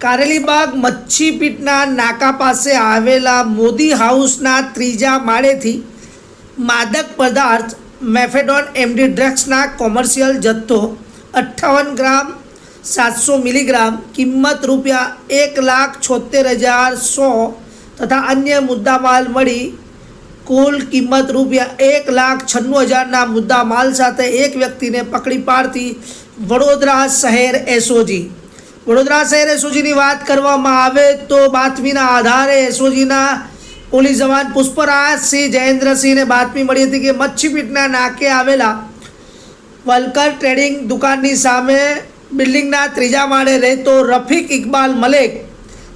કારેલીબાગ મચ્છીપીટના નાકા પાસે આવેલા મોદી હાઉસના ત્રીજા માળેથી માદક પદાર્થ મેફેડોન એમડી ડ્રગ્સના કોમર્શિયલ જથ્થો અઠ્ઠાવન ગ્રામ, સાતસો મિલીગ્રામ, કિંમત રૂપિયા એક લાખ છોતેર હજાર સો તથા અન્ય મુદ્દામાલ મળી કુલ કિંમત રૂપિયા એક લાખ છન્નું હજારના મુદ્દામાલ સાથે એક વ્યક્તિને પકડી પાડતી વડોદરા શહેર એસઓજી. વડોદરા શહેર એસઓજીની વાત કરવામાં આવે તો બાતમીના આધારે એસઓજીના પોલીસ જવાન પુષ્પરાજસિંહ જયેન્દ્રસિંહને બાતમી મળી હતી કે મચ્છીપીટના નાકે આવેલા વલકર ટ્રેડિંગ દુકાનની સામે બિલ્ડિંગના ત્રીજા માળે રહેતો રફીક ઇકબાલ મલેક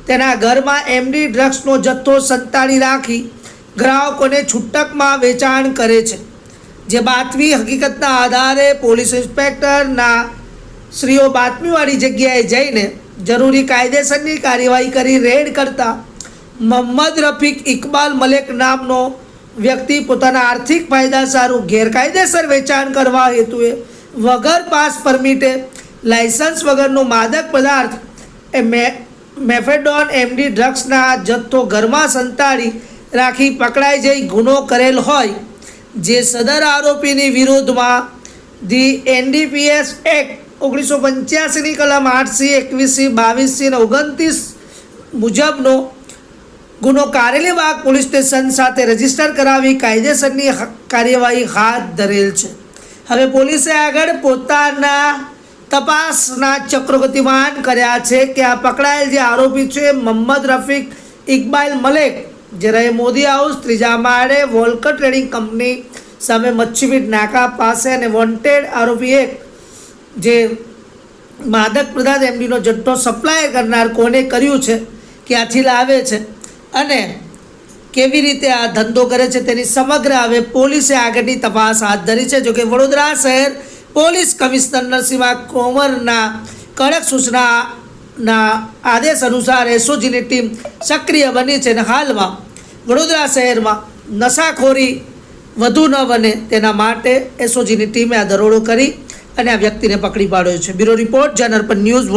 તેના ઘરમાં એમડી ડ્રગ્સનો જથ્થો સંતાડી રાખી ગ્રાહકોને છૂટકમાં વેચાણ કરે છે. જે બાતમી હકીકતના આધારે પોલીસ ઇન્સ્પેક્ટરના શ્રીઓ બાતમીવાળી જગ્યાએ જઈને જરૂરી કાયદેસરની કાર્યવાહી કરી રેડ કરતા મોહમ્મદ રફીક ઇકબાલ મલેક નામનો વ્યક્તિ પોતાના આર્થિક ફાયદા સારું ગેરકાયદેસર વેચાણ કરવા હેતુએ વગર પાસ પરમિટે લાયસન્સ વગરનો માદક પદાર્થ એ મે, મેફેડોન એમડી ડ્રગ્સના જથ્થો ઘરમાં સંતાડી રાખી પકડાઈ જઈ ગુનો કરેલ હોય, જે સદર આરોપીની વિરોધમાં ધી એનડીપીએસ એક્ટ ઓગણીસો પંચ્યાસીની કલમ આઠસી એકવીસી બાવીસી અને ઓગણત્રીસ મુજબનો ગુનો કારેલીબાગ પોલીસ સ્ટેશન સાથે રજિસ્ટર કરાવી કાયદેસરની કાર્યવાહી હાથ ધરેલ છે. હવે પોલીસે આગળ પોતાના તપાસના ચક્રો ગતિમાન કર્યા છે કે આ પકડાયેલ જે આરોપી છે મોહમ્મદ રફીક ઇકબાલ મલેક જે રહે મોદી હાઉસ ત્રીજા માળે વોલ્કર ટ્રેડિંગ કંપની સામે મચ્છીવીટ નાકા પાસે અને વોન્ટેડ આરોપી એક જે માદક પદાર્થ એમડીનો જથ્થો સપ્લાય કરનાર કોને કર્યું છે, ક્યાંથી લાવે છે અને કેવી રીતે આ ધંધો કરે છે તેની સમગ્ર હવે પોલીસે આગળની તપાસ હાથ ધરી છે. જોકે વડોદરા શહેર પોલીસ કમિશનર નરસિંહા કોમરના કડક સૂચનાના આદેશ અનુસાર એસઓજીની ટીમ સક્રિય બની છે અને હાલમાં વડોદરા શહેરમાં નશાખોરી વધુ ન બને તેના માટે એસઓજીની ટીમે આ દરોડો કરી અને આ વ્યક્તિને પકડી પાડ્યો છે. Bureau report જનરપન news